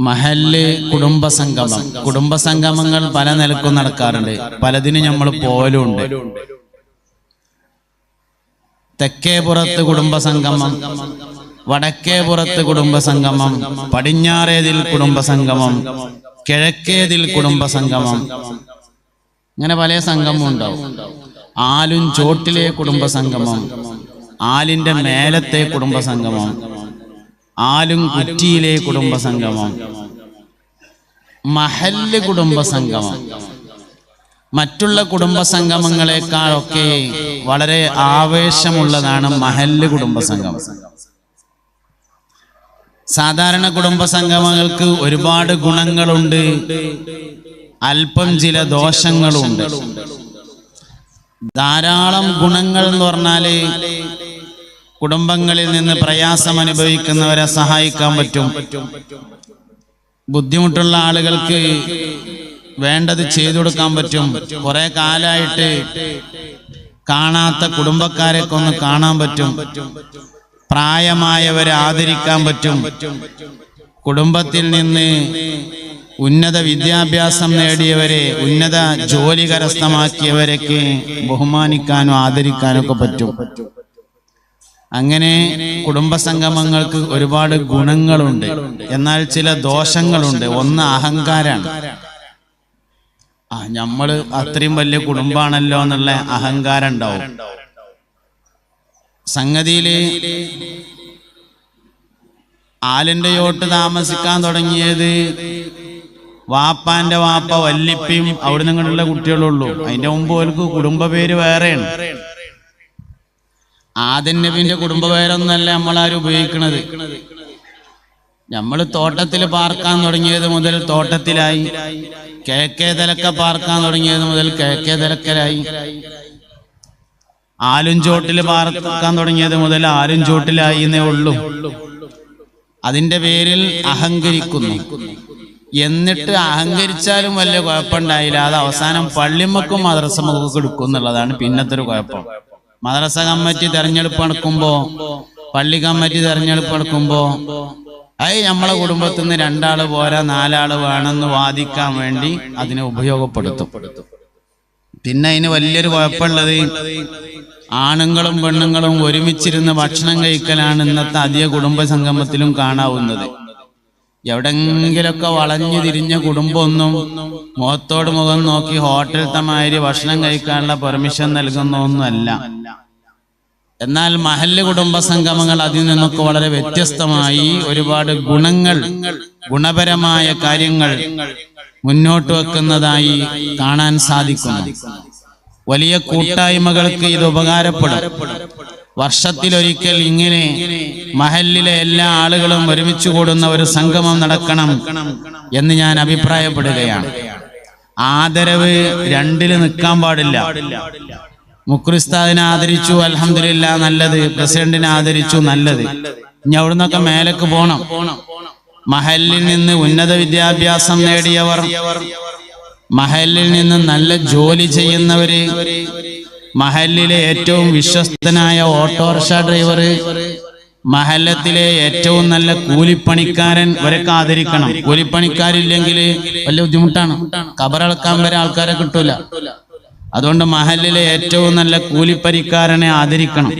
മഹല്ല് കുടുംബസംഗമം. കുടുംബസംഗമങ്ങൾ പല നിലക്കും നടക്കാറുണ്ട്. പലതിനും നമ്മൾ പോലുണ്ട് തെക്കേ പുറത്ത് കുടുംബസംഗമം വടക്കേ പുറത്ത് കുടുംബസംഗമം പടിഞ്ഞാറേതിൽ കുടുംബസംഗമം കിഴക്കേതിൽ കുടുംബസംഗമം. ഇങ്ങനെ പല സംഗമം ഉണ്ടാവും. ആലും ചോട്ടിലെ കുടുംബസംഗമം ആലിന്റെ മേലത്തെ കുടുംബസംഗമം ആലും കുറ്റിയിലെ കുടുംബസംഗമം മഹല്ല് കുടുംബസംഗമം മറ്റുള്ള കുടുംബസംഗമങ്ങളെക്കാളൊക്കെ വളരെ ആവേശമുള്ളതാണ് മഹല്ല് കുടുംബസംഗമം സാധാരണ കുടുംബസംഗമങ്ങൾക്ക് ഒരുപാട് ഗുണങ്ങളുണ്ട്. അല്പം ചില ദോഷങ്ങളുണ്ട്. ധാരാളം ഗുണങ്ങൾ എന്ന് പറഞ്ഞാൽ കുടുംബങ്ങളിൽ നിന്ന് പ്രയാസം അനുഭവിക്കുന്നവരെ സഹായിക്കാൻ പറ്റും. ബുദ്ധിമുട്ടുള്ള ആളുകൾക്ക് വേണ്ടത് ചെയ്തു കൊടുക്കാൻ പറ്റും. കുറെ കാലായിട്ട് കാണാത്ത കുടുംബക്കാരെ ഒന്ന് കാണാൻ പറ്റും. പ്രായമായവരെ ആദരിക്കാൻ പറ്റും. കുടുംബത്തിൽ നിന്ന് ഉന്നത വിദ്യാഭ്യാസം നേടിയവരെ ഉന്നത ജോലി കരസ്ഥമാക്കിയവരൊക്കെ ബഹുമാനിക്കാനും ആദരിക്കാനും ഒക്കെ പറ്റും. അങ്ങനെ കുടുംബസംഗമങ്ങൾക്ക് ഒരുപാട് ഗുണങ്ങളുണ്ട്. എന്നാൽ ചില ദോഷങ്ങളുണ്ട്. ഒന്ന് അഹങ്കാരാണ്. ആ നമ്മൾ അത്രയും വലിയ കുടുംബാണല്ലോ എന്നുള്ള അഹങ്കാരം ഉണ്ടാവും സംഗതിയിൽ ആലിന്റെ യോട്ട് താമസിക്കാൻ തുടങ്ങിയത് വാപ്പാന്റെ വാപ്പ വല്ലിപ്പയും അവിടെ നിങ്ങളുള്ള കുട്ടികളുള്ളൂ. അതിന്റെ മുമ്പ് അവർക്ക് കുടുംബ പേര് വേറെയാണ്. ആദൻ നബിന്റെ കുടുംബ പേരൊന്നല്ല നമ്മളാരും ഉപയോഗിക്കണത്. നമ്മൾ തോട്ടത്തിൽ പാർക്കാൻ തുടങ്ങിയത് മുതൽ തോട്ടത്തിലായി. കിഴക്കേ തിലക്ക പാർക്കാൻ തുടങ്ങിയത് മുതൽ കിഴക്കേ തിലക്കലായി. ആലും ചോട്ടിൽ പാർക്കാൻ തുടങ്ങിയത് മുതൽ ആലും ചോട്ടിലായി എന്നേ ഉള്ളൂ. അതിന്റെ പേരിൽ അഹങ്കരിക്കുന്നു. എന്നിട്ട് അഹങ്കരിച്ചാലും വലിയ കുഴപ്പമുണ്ടായില്ല. അത് അവസാനം പള്ളിമക്കും മദ്രസമക്കും എടുക്കും എന്നുള്ളതാണ് പിന്നത്തെ ഒരു കുഴപ്പം. മദ്രസ കമ്മിറ്റി തെരഞ്ഞെടുപ്പ് നടക്കുമ്പോ പള്ളി കമ്മിറ്റി തെരഞ്ഞെടുപ്പ് നടക്കുമ്പോ അത് നമ്മളെ കുടുംബത്തിൽ നിന്ന് രണ്ടാൾ പോരാ നാലാൾ വേണമെന്ന് വാദിക്കാൻ വേണ്ടി അതിനെ ഉപയോഗപ്പെടുത്തും. പിന്നെ അതിന് വലിയൊരു കുഴപ്പമുള്ളത് ആണുങ്ങളും പെണ്ണുങ്ങളും ഒരുമിച്ചിരുന്ന് ഭക്ഷണം കഴിക്കലാണ് ഇന്നത്തെ അധിക കുടുംബ സംഗമത്തിലും കാണാവുന്നത്. എവിടെങ്കിലൊക്കെ വളഞ്ഞു തിരിഞ്ഞ കുടുംബമൊന്നും മുഖത്തോട് മുഖം നോക്കി ഹോട്ടൽ തമാരി ഭക്ഷണം കഴിക്കാനുള്ള പെർമിഷൻ നൽകുന്ന ഒന്നുമല്ല എന്നാൽ മഹല്ല് കുടുംബ സംഗമങ്ങൾ അതിൽ നിന്നൊക്കെ വളരെ വ്യത്യസ്തമായി ഒരുപാട് ഗുണങ്ങൾ ഗുണപരമായ കാര്യങ്ങൾ മുന്നോട്ട് വെക്കുന്നതായി കാണാൻ സാധിക്കുന്നു. വലിയ കൂട്ടായ്മകൾക്ക് ഇത് ഉപകാരപ്പെടും. വർഷത്തിലൊരിക്കൽ ഇങ്ങനെ മഹലിലെ എല്ലാ ആളുകളും ഒരുമിച്ച് കൂടുന്ന ഒരു സംഗമം നടക്കണം എന്ന് ഞാൻ അഭിപ്രായപ്പെടുകയാണ്. ആദരവ് രണ്ടിൽ നിൽക്കാൻ പാടില്ല. മുക്രിസ്താദിനെ ആദരിച്ചു അലഹമില്ല നല്ലത്. പ്രസിഡന്റിനെ ആദരിച്ചു നല്ലത്. ഇനി അവിടുന്നൊക്കെ മേലക്ക് പോണം. മഹലിൽ നിന്ന് ഉന്നത വിദ്യാഭ്യാസം നേടിയവർ മഹലിൽ നിന്ന് നല്ല ജോലി ചെയ്യുന്നവര് മഹലിലെ ഏറ്റവും വിശ്വസ്തനായ ഓട്ടോറിക്ഷ ഡ്രൈവർ മഹല്ലത്തിലെ ഏറ്റവും നല്ല കൂലിപ്പണിക്കാരൻ ഇവരൊക്കെ ആദരിക്കണം കൂലിപ്പണിക്കാരില്ലെങ്കിൽ വലിയ ബുദ്ധിമുട്ടാണ്. കബറളക്കാൻ വരെ ആൾക്കാരെ കിട്ടൂല. അതുകൊണ്ട് മഹലിലെ ഏറ്റവും നല്ല കൂലിപ്പരിക്കാരനെ ആദരിക്കണം.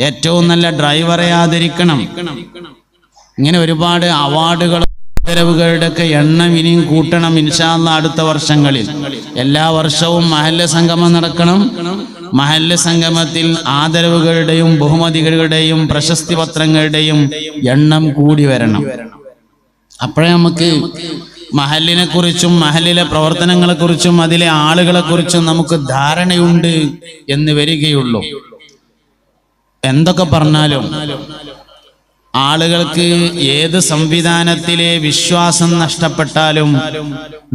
ഏറ്റവും നല്ല ഡ്രൈവറെ ആദരിക്കണം. ഇങ്ങനെ ഒരുപാട് അവാർഡുകൾ ആദരവുകളുടെ ഒക്കെ എണ്ണം ഇനിയും കൂട്ടണം ഇൻഷാല്ല അടുത്ത വർഷങ്ങളിൽ. എല്ലാ വർഷവും മഹല്ല സംഗമം നടക്കണം. മഹല്ല സംഗമത്തിൽ ആദരവുകളുടെയും ബഹുമതികളുടെയും പ്രശസ്തി പത്രങ്ങളുടെയും എണ്ണം കൂടി വരണം. അപ്പോഴേ നമുക്ക് മഹലിനെ കുറിച്ചും മഹലിലെ പ്രവർത്തനങ്ങളെ കുറിച്ചും അതിലെ ആളുകളെ കുറിച്ചും നമുക്ക് ധാരണയുണ്ട് എന്ന് വരികയുള്ളൂ. എന്തൊക്കെ പറഞ്ഞാലും ആളുകൾക്ക് ഏത് സംവിധാനത്തിലെ വിശ്വാസം നഷ്ടപ്പെട്ടാലും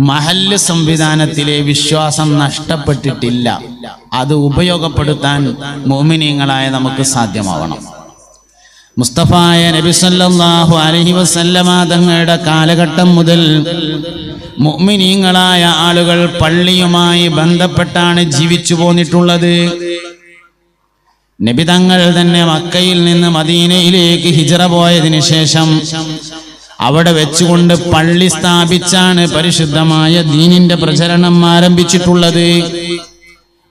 മഹല്ല് സംവിധാനത്തിലെ വിശ്വാസം നഷ്ടപ്പെട്ടിട്ടില്ല. അത് ഉപയോഗപ്പെടുത്താൻ മോമിനിയങ്ങളായ നമുക്ക് സാധ്യമാവണം. മുസ്തഫായ നബിസല്ലാഹു അലഹി വസല്ലമ തങ്ങളുടെ കാലഘട്ടം മുതൽ മുഅ്മിനീങ്ങളായ ആളുകൾ പള്ളിയുമായി ബന്ധപ്പെട്ടാണ് ജീവിച്ചു പോന്നിട്ടുള്ളത്. നബി തങ്ങൾ തന്നെ മക്കയിൽ നിന്ന് മദീനയിലേക്ക് ഹിജറ പോയതിന് ശേഷം അവിടെ വെച്ചുകൊണ്ട് പള്ളി സ്ഥാപിച്ചാണ് പരിശുദ്ധമായ ദീനിന്റെ പ്രചരണം ആരംഭിച്ചിട്ടുള്ളത്.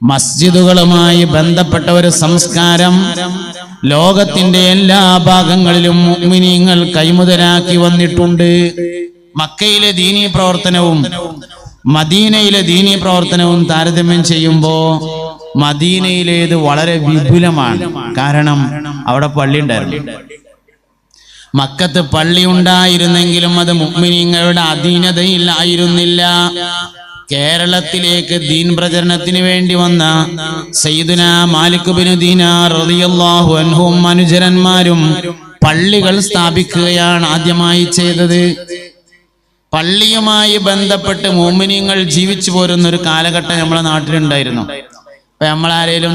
മസ്ജിദുകളുമായി ബന്ധപ്പെട്ട ഒരു സംസ്കാരം ലോകത്തിന്റെ എല്ലാ ഭാഗങ്ങളിലും മുഅ്മിനീങ്ങൾ കൈമുതലാക്കി വന്നിട്ടുണ്ട്. മക്കയിലെ ദീനീ പ്രവർത്തനവും മദീനയിലെ ദീനീ പ്രവർത്തനവും താരതമ്യം ചെയ്യുമ്പോ മദീനയിലേത് വളരെ വിപുലമാണ്. കാരണം അവിടെ പള്ളി ഉണ്ടായിരുന്നു. മക്കത്ത് പള്ളി ഉണ്ടായിരുന്നെങ്കിലും അത് മുഗ്മിനിങ്ങളുടെ അധീനതയിലായിരുന്നില്ല. കേരളത്തിലേക്ക് ദീൻ പ്രചരണത്തിന് വേണ്ടി വന്ന സയ്യിദുന മാലിക് ബിൻ ദീനാർ റളിയല്ലാഹു അൻഹും അനുചരന്മാരും പള്ളികൾ സ്ഥാപിക്കുകയാണ് ആദ്യമായി ചെയ്തത്. പള്ളിയുമായി ബന്ധപ്പെട്ട് മോമിനിയങ്ങൾ ജീവിച്ചു പോരുന്ന ഒരു കാലഘട്ടം നമ്മളെ നാട്ടിലുണ്ടായിരുന്നു. ഇപ്പൊ നമ്മളാരേലും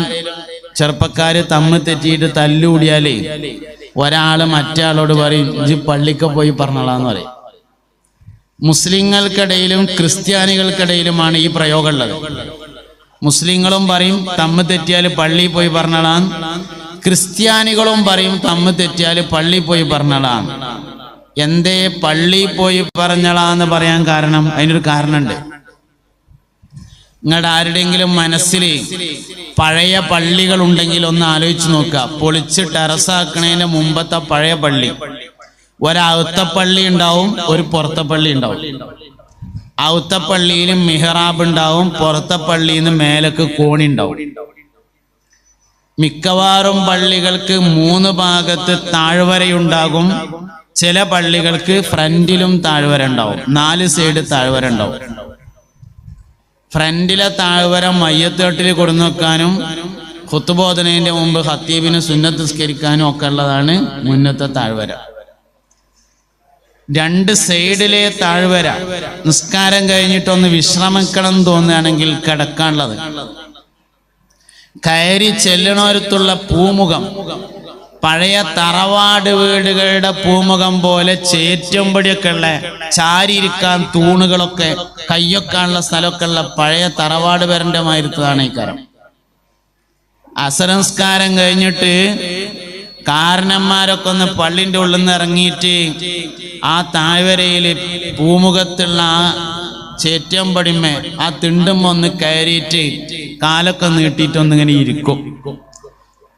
ചെറുപ്പക്കാര് തമ്മിൽ തെറ്റിയിട്ട് തല്ലുകൂടിയാലേ ഒരാൾ മറ്റാളോട് പറയും ഇജ് പള്ളിക്ക് പോയി പറഞ്ഞോളാന്ന് പറയും. മുസ്ലിങ്ങൾക്കിടയിലും ക്രിസ്ത്യാനികൾക്കിടയിലുമാണ് ഈ പ്രയോഗം ഉള്ളത് മുസ്ലിങ്ങളും പറയും തമ്മിൽ തെറ്റിയാൽ പള്ളി പോയി പറഞ്ഞോളാൻ ക്രിസ്ത്യാനികളും പറയും തമ്മിൽ തെറ്റിയാൽ പള്ളി പോയി പറഞ്ഞോളാൻ എന്തേ പള്ളി പോയി പറഞ്ഞളാന്ന് പറയാൻ കാരണം അതിനൊരു കാരണമുണ്ട്. നിങ്ങളുടെ ആരുടെയെങ്കിലും മനസ്സിൽ പഴയ പള്ളികൾ ഉണ്ടെങ്കിൽ ഒന്ന് ആലോചിച്ച് നോക്കുക. പൊളിച്ച് ടെറസാക്കണേന് മുമ്പത്തെ പഴയ പള്ളി. ഒരകത്ത പള്ളി ഉണ്ടാവും ഒരു പുറത്തപ്പള്ളി ഉണ്ടാവും. ഔത്ത പള്ളിയിൽ മിഹറാബ് ഉണ്ടാവും പുറത്തെ പള്ളിയിൽ നിന്ന് മേലക്ക് കോണി ഉണ്ടാവും. മിക്കവാറും പള്ളികൾക്ക് മൂന്ന് ഭാഗത്ത് താഴ്വരയുണ്ടാകും ചില പള്ളികൾക്ക് ഫ്രണ്ടിലും താഴ്വര ഉണ്ടാവും. നാല് സൈഡ് താഴ്വര ഉണ്ടാവും. ഫ്രണ്ടിലെ താഴ്വര മയ്യത്തേട്ടിൽ കൊടുന്നു വെക്കാനും ഖുത്തുബോധനയുടെ മുമ്പ് ഹത്തീബിന് സുന്നത്ത് സ്കരിക്കാനും ഒക്കെ ഉള്ളതാണ് മുന്നത്തെ താഴ്വര. രണ്ട് സൈഡിലെ താഴ്വര നിസ്കാരം കഴിഞ്ഞിട്ടൊന്ന് വിശ്രമിക്കണം തോന്നുകയാണെങ്കിൽ കിടക്കാനുള്ളത്. കയറി ചെല്ലണോരത്തുള്ള പൂമുഖം പഴയ തറവാട് വീടുകളുടെ പൂമുഖം പോലെ ചേറ്റുമ്പടിയൊക്കെ ഉള്ള ചാരിയിരിക്കാൻ തൂണുകളൊക്കെ കയ്യൊക്കാനുള്ള സ്ഥലമൊക്കെ ഉള്ള പഴയ തറവാട് പേരന്റെ മായിരുത്തതാണ് ഈ കാരം അസംസ്കാരം കഴിഞ്ഞിട്ട് കാരണന്മാരൊക്കെ ഒന്ന് പള്ളിന്റെ ഉള്ളിൽ നിന്ന് ഇറങ്ങിയിട്ട് ആ താഴ്വരയിൽ പൂമുഖത്തുള്ള ആ ചേറ്റമ്പടിമേ ആ തിണ്ടുമ്പോ ഒന്ന് കയറിയിട്ട് കാലൊക്കെ നീട്ടിയിട്ടൊന്നിങ്ങനെ ഇരിക്കും.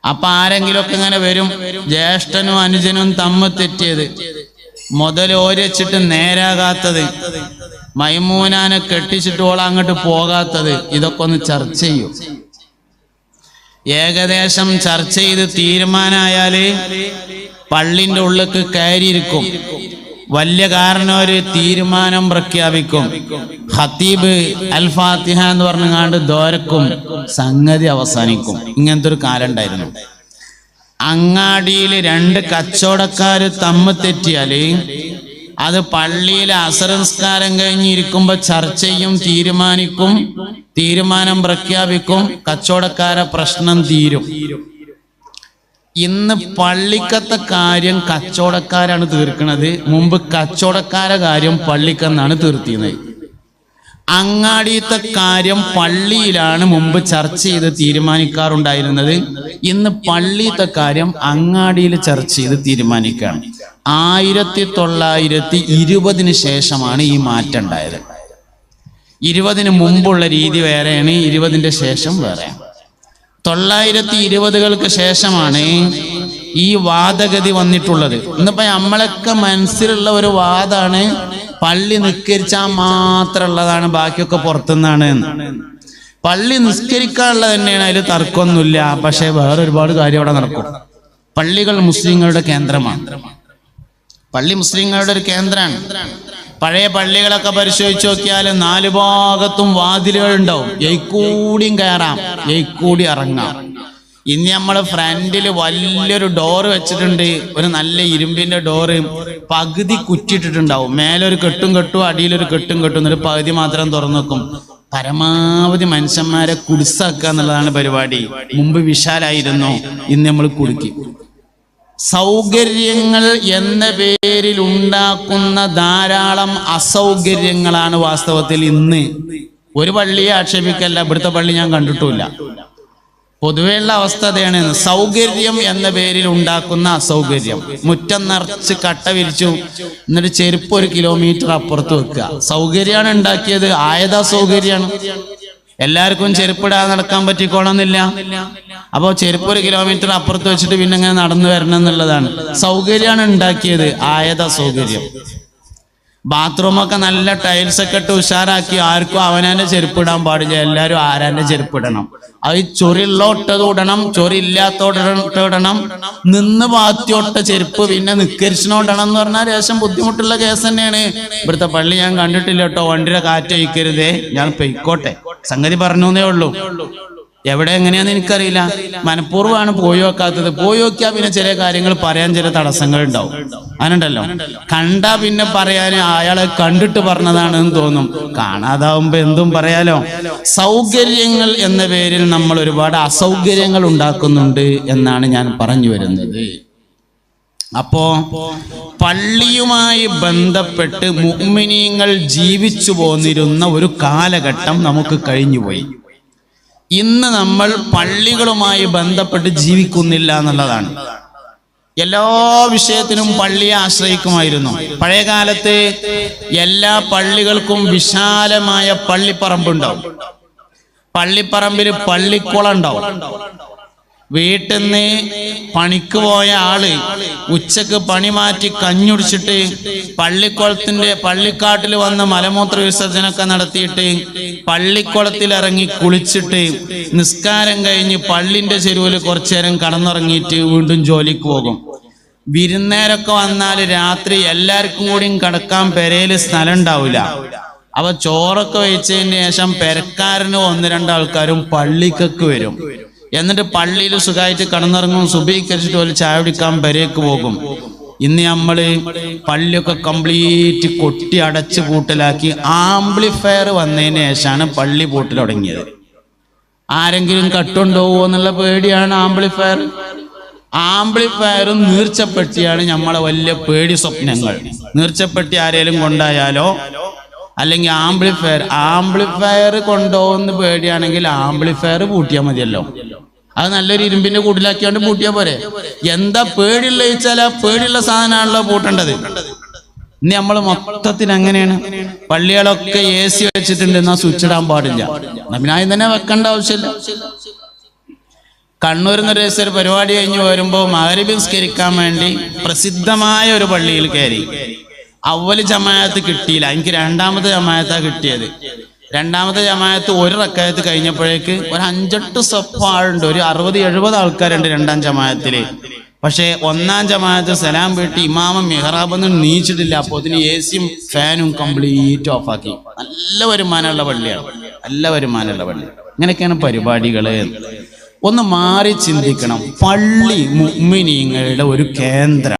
അപ്പൊ ആരെങ്കിലുമൊക്കെ ഇങ്ങനെ വരും? ജ്യേഷ്ഠനും അനുജനും തമ്മ തെറ്റിയത്. മുതൽ ഓരച്ചിട്ട് നേരാകാത്തത്. മൈമൂനാനെ കെട്ടിച്ചിട്ട് ഓള അങ്ങോട്ട് പോകാത്തത്. ഇതൊക്കെ ഒന്ന് ചർച്ച ചെയ്യും. ഏകദേശം ചർച്ച ചെയ്ത് തീരുമാനമായാൽ പള്ളിന്റെ ഉള്ളിക്ക് കയറിയിരിക്കും. വലിയ കാരണം ഒരു തീരുമാനം പ്രഖ്യാപിക്കും. ഹത്തീബ് അൽ ഫാത്തിഹ എന്ന് പറഞ്ഞാണ്ട് ദോരക്കും സംഗതി അവസാനിക്കും. ഇങ്ങനത്തെ ഒരു കാലം ഉണ്ടായിരുന്നു. അങ്ങാടിയിൽ രണ്ട് കച്ചവടക്കാർ തമ്മ് തെറ്റിയാൽ അത് പള്ളിയിലെ അസരസ്കാരം കഴിഞ്ഞിരിക്കുമ്പോ ചർച്ച ചെയ്യും തീരുമാനിക്കും തീരുമാനം പ്രഖ്യാപിക്കും കച്ചവടക്കാരെ പ്രശ്നം തീരും. ഇന്ന് പള്ളിക്കത്തെ കാര്യം കച്ചവടക്കാരാണ് തീർക്കുന്നത് മുമ്പ് കച്ചവടക്കാരെ കാര്യം പള്ളിക്കെന്നാണ് തീർത്തിയത് അങ്ങാടിയത്തെ കാര്യം പള്ളിയിലാണ് മുമ്പ് ചർച്ച ചെയ്ത് തീരുമാനിക്കാറുണ്ടായിരുന്നത്. ഇന്ന് പള്ളിയത്തെ കാര്യം അങ്ങാടിയിൽ ചർച്ച ചെയ്ത് തീരുമാനിക്കുകയാണ്. ആയിരത്തി തൊള്ളായിരത്തി ഇരുപതിന് ശേഷമാണ് ഈ മാറ്റം ഉണ്ടായത്. ഇരുപതിന് മുമ്പുള്ള രീതി വേറെയാണ് ഇരുപതിന്റെ ശേഷം വേറെയാണ്. തൊള്ളായിരത്തി ഇരുപതുകൾക്ക് ശേഷമാണ് ഈ വാദഗതി വന്നിട്ടുള്ളത്. ഇന്നിപ്പോ നമ്മളൊക്കെ മനസ്സിലുള്ള ഒരു വാദാണ് പള്ളി നിസ്കരിച്ചാൽ മാത്രമുള്ളതാണ് ബാക്കിയൊക്കെ പുറത്തുനിന്നാണ് പള്ളി നിസ്കരിക്കാനുള്ള തന്നെയാണ് അതിൽ തർക്കമൊന്നുമില്ല. പക്ഷെ വേറെ ഒരുപാട് കാര്യം അവിടെ നടക്കും. പള്ളികൾ മുസ്ലിങ്ങളുടെ കേന്ദ്രമാണ്. പള്ളി മുസ്ലിങ്ങളുടെ ഒരു കേന്ദ്രമാണ്. പഴയ പള്ളികളൊക്കെ പരിശോധിച്ച് നോക്കിയാൽ നാല് ഭാഗത്തും വാതിലുകൾ ഉണ്ടാവും എയ്ക്കൂടിയും കയറാം എയ്ക്കൂടി ഇറങ്ങാം. ഇനി നമ്മൾ ഫ്രണ്ടിൽ വലിയൊരു ഡോറ് വെച്ചിട്ടുണ്ട്. ഒരു നല്ല ഇരുമ്പിന്റെ ഡോറ് പകുതി കുറ്റിട്ടിട്ടുണ്ടാവും. മേലൊരു കെട്ടും കെട്ടും അടിയിലൊരു കെട്ടും കെട്ടും ഒരു പകുതി മാത്രം തുറന്നു വെക്കും. പരമാവധി മനുഷ്യന്മാരെ കുടിസാക്കുക എന്നുള്ളതാണ് പരിപാടി. മുമ്പ് വിശാലായിരുന്നു ഇന്ന് നമ്മൾ കുടുക്കി. സൗകര്യങ്ങൾ എന്ന പേരിൽ ഉണ്ടാക്കുന്ന ധാരാളം അസൗകര്യങ്ങളാണ് വാസ്തവത്തിൽ ഇന്ന്. ഒരു പള്ളിയെ ആക്ഷേപിക്കല്ല ഇവിടുത്തെ പള്ളി ഞാൻ കണ്ടിട്ടില്ല പൊതുവെയുള്ള അവസ്ഥ അതാണ് സൗകര്യം എന്ന പേരിൽ ഉണ്ടാക്കുന്ന അസൗകര്യം. മുറ്റം നിറച്ച് കട്ട വിരിച്ചു എന്നിട്ട് ചെരുപ്പ് ഒരു കിലോമീറ്റർ അപ്പുറത്ത് വെക്കുക. സൗകര്യമാണ് ഉണ്ടാക്കിയത്. ആയതാ സൗകര്യമാണ്. എല്ലാവർക്കും ചെരുപ്പിടാതെ നടക്കാൻ പറ്റിക്കോളന്നില്ല അപ്പോൾ ചെരുപ്പ് ഒരു കിലോമീറ്റർ അപ്പുറത്ത് വെച്ചിട്ട് പിന്നെ ഇങ്ങനെ നടന്നു വരണം എന്നുള്ളതാണ്. സൗകര്യമാണ് ഉണ്ടാക്കിയത്. ആയത സൗകര്യം. ബാത്റൂമൊക്കെ നല്ല ടൈൽസ് ഒക്കെ ഇട്ട് ഉഷാറാക്കി ആർക്കും അവനാന്റെ ചെരുപ്പ് ഇടാൻ പാടില്ല എല്ലാവരും ആരാന്റെ ചെരുപ്പ് ഇടണം അത് ചൊറിയുള്ളോട്ടത് ഇടണം ചൊറി ഇല്ലാത്തോട്ട് നിന്ന് പാത്തിയൊട്ട ചെരുപ്പ് പിന്നെ നിക്കരിച്ചിനോടണം എന്ന് പറഞ്ഞാൽ ലേശം ബുദ്ധിമുട്ടുള്ള കേസ് തന്നെയാണ്. ഇവിടുത്തെ പള്ളി ഞാൻ കണ്ടിട്ടില്ല കേട്ടോ വണ്ടിയുടെ കാറ്റ് അയക്കരുതേ ഞാൻ പെയ്ക്കോട്ടെ. സംഗതി പറഞ്ഞേ ഉള്ളൂ. എവിടെ എങ്ങനെയാണെന്ന് എനിക്കറിയില്ല. മനഃപൂർവമാണ് പോയി വെക്കാത്തത് പോയി നോക്കിയാൽ പിന്നെ ചില കാര്യങ്ങൾ പറയാൻ ചില തടസ്സങ്ങൾ ഉണ്ടാവും അങ്ങനുണ്ടല്ലോ കണ്ടാ പിന്നെ പറയാൻ അയാളെ കണ്ടിട്ട് പറഞ്ഞതാണെന്ന് തോന്നും. കാണാതാവുമ്പോ എന്തും പറയാലോ? സൗകര്യങ്ങൾ എന്ന പേരിൽ നമ്മൾ ഒരുപാട് അസൗകര്യങ്ങൾ ഉണ്ടാക്കുന്നുണ്ട് എന്നാണ് ഞാൻ പറഞ്ഞു വരുന്നത്. അപ്പോ പള്ളിയുമായി ബന്ധപ്പെട്ട് മുഗ്മിനീങ്ങൾ ജീവിച്ചു പോന്നിരുന്ന ഒരു കാലഘട്ടം നമുക്ക് കഴിഞ്ഞുപോയി. ഇന്ന് നമ്മൾ പള്ളികളുമായി ബന്ധപ്പെട്ട് ജീവിക്കുന്നില്ല എന്നുള്ളതാണ്. എല്ലാ വിഷയത്തിനും പള്ളിയെ ആശ്രയിക്കുമായിരുന്നു. പഴയ കാലത്ത് എല്ലാ പള്ളികൾക്കും വിശാലമായ പള്ളിപ്പറമ്പുണ്ടാവും. പള്ളിപ്പറമ്പിൽ പള്ളിക്കുളം ഉണ്ടാവും. വീട്ടിൽ നിന്ന് പണിക്ക് പോയ ആൾ ഉച്ചയ്ക്ക് പണി മാറ്റി കഞ്ഞുടിച്ചിട്ട് പള്ളിക്കുളത്തിന്റെ പള്ളിക്കാട്ടിൽ വന്ന് മലമൂത്ര വിസർജനമൊക്കെ നടത്തിയിട്ട് പള്ളിക്കുളത്തിൽ ഇറങ്ങി കുളിച്ചിട്ട് നിസ്കാരം കഴിഞ്ഞ് പള്ളിന്റെ ചെരുവിൽ കുറച്ചു നേരം കടന്നുറങ്ങിയിട്ട് വീണ്ടും ജോലിക്ക് പോകും. വിരുന്നേരൊക്കെ വന്നാൽ രാത്രി എല്ലാവർക്കും കൂടിയും കിടക്കാൻ പെരയിൽ സ്ഥലം ഉണ്ടാവില്ല അപ്പൊ ചോറൊക്കെ വെച്ചതിന് ശേഷം പെരക്കാരനും ഒന്ന് രണ്ടാൾക്കാരും പള്ളിക്കൊക്കെ വരും. എന്നിട്ട് പള്ളിയിൽ സുഖമായിട്ട് കടന്നിറങ്ങും സുബീകരിച്ചിട്ട് ഒരു ചായ കുടിക്കാൻ പെരേക്ക് പോകും. ഇന്ന് നമ്മൾ പള്ളിയൊക്കെ കംപ്ലീറ്റ് കൊട്ടി അടച്ചു കൂട്ടലാക്കി ആംപ്ലിഫയർ വന്നതിന് ശേഷമാണ് പള്ളി പൂട്ടൽ തുടങ്ങിയത്. ആരെങ്കിലും കട്ടുണ്ടോവോ എന്നുള്ള പേടിയാണ് ആംപ്ലിഫയർ ആംപ്ലിഫയറും നീർച്ചപ്പെട്ടിയാണ് നമ്മളെ വലിയ പേടി സ്വപ്നങ്ങൾ. നീർച്ചപ്പെട്ടി ആരെങ്കിലും കൊണ്ടായാലോ? അല്ലെങ്കിൽ ആംപ്ലിഫയർ ആംപ്ലിഫയർ കൊണ്ടുപോകുന്ന പേടിയാണെങ്കിൽ ആംപ്ലിഫയർ പൂട്ടിയാൽ മതിയല്ലോ. അത് നല്ലൊരു ഇരുമ്പിന്റെ കൂട്ടിലാക്കിയോണ്ട് പൂട്ടിയാൽ പോരെ. എന്താ പേടിയുള്ള ചോദിച്ചാൽ ആ പേടിയുള്ള സാധനമാണല്ലോ പൂട്ടേണ്ടത്. ഇനി നമ്മൾ മൊത്തത്തിന് അങ്ങനെയാണ്. പള്ളികളൊക്കെ എ സി വെച്ചിട്ടുണ്ട് എന്നാ സ്വിച്ച് ഇടാൻ പാടില്ല. നമ്മിനായി തന്നെ വെക്കേണ്ട ആവശ്യമില്ല. കണ്ണൂരിൽ നിന്ന് ഒരു പരിപാടി കഴിഞ്ഞ് വരുമ്പോൾ മകരബി വേണ്ടി പ്രസിദ്ധമായ ഒരു പള്ളിയിൽ കയറി. അവൽ ജമായത്ത് കിട്ടിയില്ല. എനിക്ക് രണ്ടാമത്തെ ജമായത്താ കിട്ടിയത്. രണ്ടാമത്തെ ജമായത്ത് ഒരു റക്കായത്ത് കഴിഞ്ഞപ്പോഴേക്ക് ഒരു അഞ്ചെട്ട് സ്വപ്പ് ആളുണ്ട്. ഒരു അറുപത് എഴുപത് ആൾക്കാരുണ്ട് രണ്ടാം ജമായത്തിൽ പക്ഷേ ഒന്നാം ജമായത്ത് സലാം വീട്ടി ഇമാമ മെഹ്റാബെന്ന് നീച്ചിട്ടില്ല. അപ്പോൾ അതിന് എ സിയും ഫാനും കംപ്ലീറ്റ് ഓഫാക്കി. നല്ല വരുമാനമുള്ള പള്ളിയാണ്. നല്ല വരുമാനമുള്ള പള്ളി. ഇങ്ങനെയൊക്കെയാണ് പരിപാടികൾ. ഒന്ന് മാറി ചിന്തിക്കണം. പള്ളി മുഅ്മിനീങ്ങളുടെ ഒരു കേന്ദ്രം.